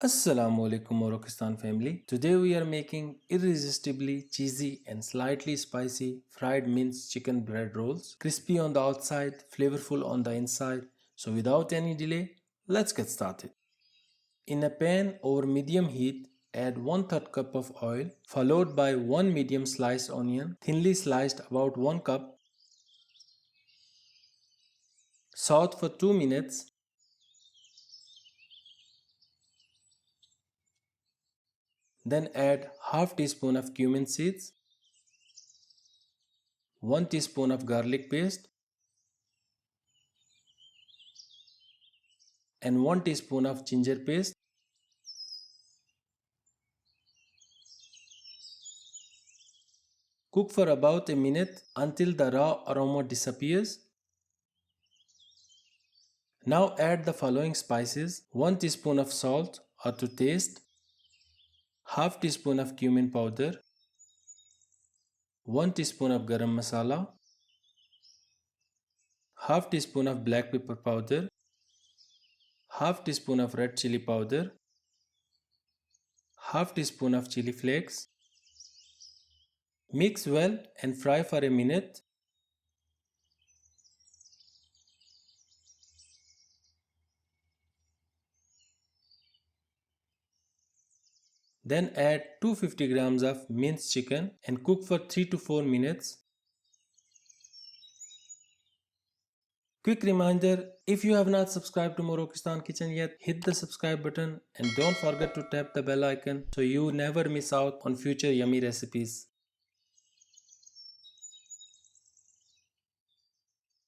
Assalamu alaikum Moroccan family. Today we are making irresistibly cheesy and slightly spicy fried minced chicken bread rolls. Crispy on the outside, flavorful on the inside. So without any delay, let's get started. In a pan over medium heat, add 1 3rd cup of oil followed by 1 medium sliced onion thinly sliced about 1 cup. Saute for 2 minutes Then add half teaspoon of cumin seeds, 1 teaspoon of garlic paste and 1 teaspoon of ginger paste. Cook for about a minute until the raw aroma disappears. Now add the following spices 1 teaspoon of salt or to taste, half teaspoon of cumin powder, 1 teaspoon of garam masala, half teaspoon of black pepper powder, half teaspoon of red chili powder, half teaspoon of chili flakes. Mix well and fry for a minute Then add 250 grams of minced chicken and cook for 3 to 4 minutes. Quick reminder, if you have not subscribed to Moroccan Kitchen yet, hit the subscribe button and don't forget to tap the bell icon so you never miss out on future yummy recipes.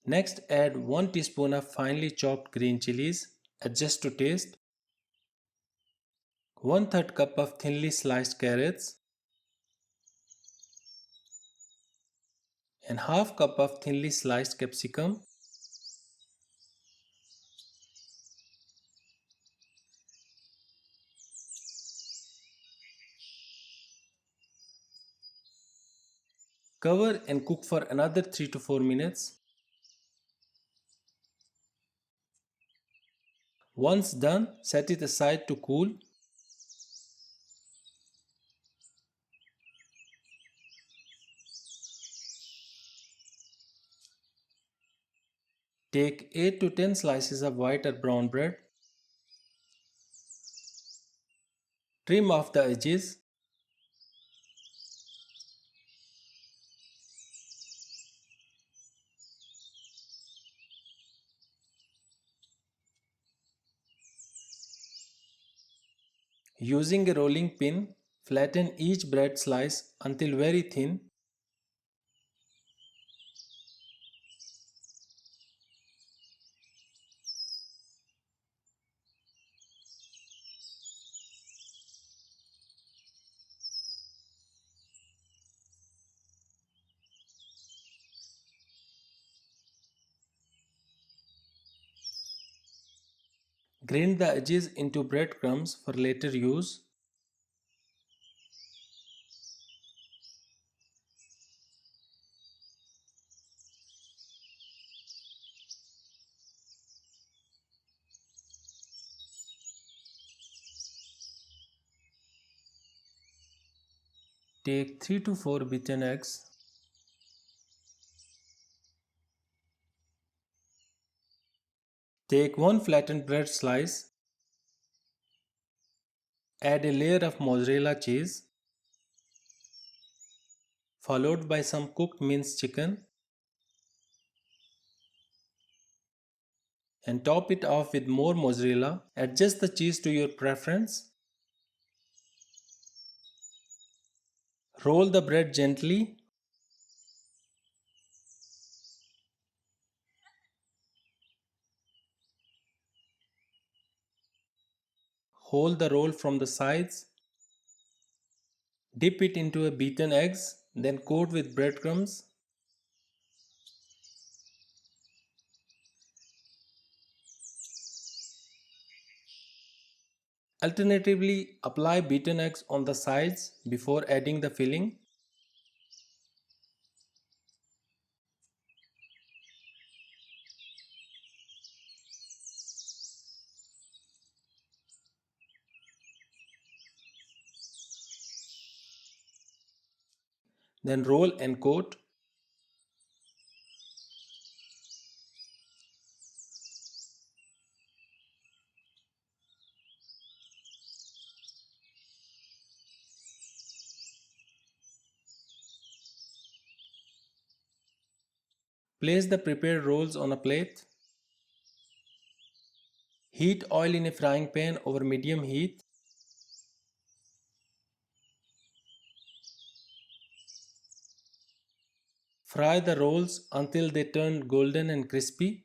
Next add 1 teaspoon of finely chopped green chilies, adjust to taste 1 3rd cup of thinly sliced carrots. And half cup of thinly sliced capsicum. Cover and cook for another 3 to 4 minutes. Once done, set it aside to cool Take 8 to 10 slices of white or brown bread. Trim off the edges. Using a rolling pin, flatten each bread slice until very thin Grind the edges into breadcrumbs for later use. Take 3 to 4 beaten eggs Take one flattened bread slice, add a layer of mozzarella cheese, followed by some cooked minced chicken, and top it off with more mozzarella. Adjust the cheese to your preference. Roll the bread gently Hold the roll from the sides. Dip it into a beaten eggs, then coat with breadcrumbs. Alternatively, apply beaten eggs on the sides before adding the filling. Then roll and coat. Place the prepared rolls on a plate. Heat oil in a frying pan over medium heat. Fry the rolls until they turn golden and crispy.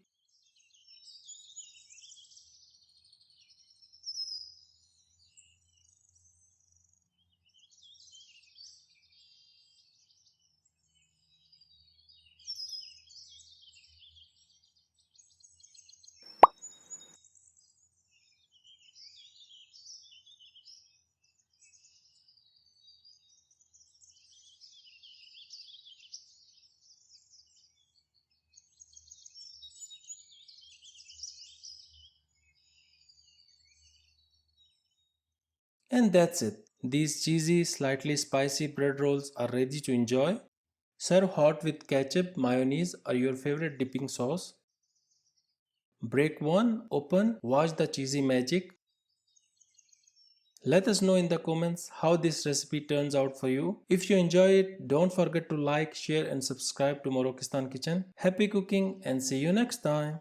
And that's it. These cheesy, slightly spicy bread rolls are ready to enjoy. Serve hot with ketchup, mayonnaise, or your favorite dipping sauce. Break one open, watch the cheesy magic. Let us know in the comments how this recipe turns out for you. If you enjoy it, don't forget to like, share, and subscribe to Morokistan Kitchen. Happy cooking and see you next time.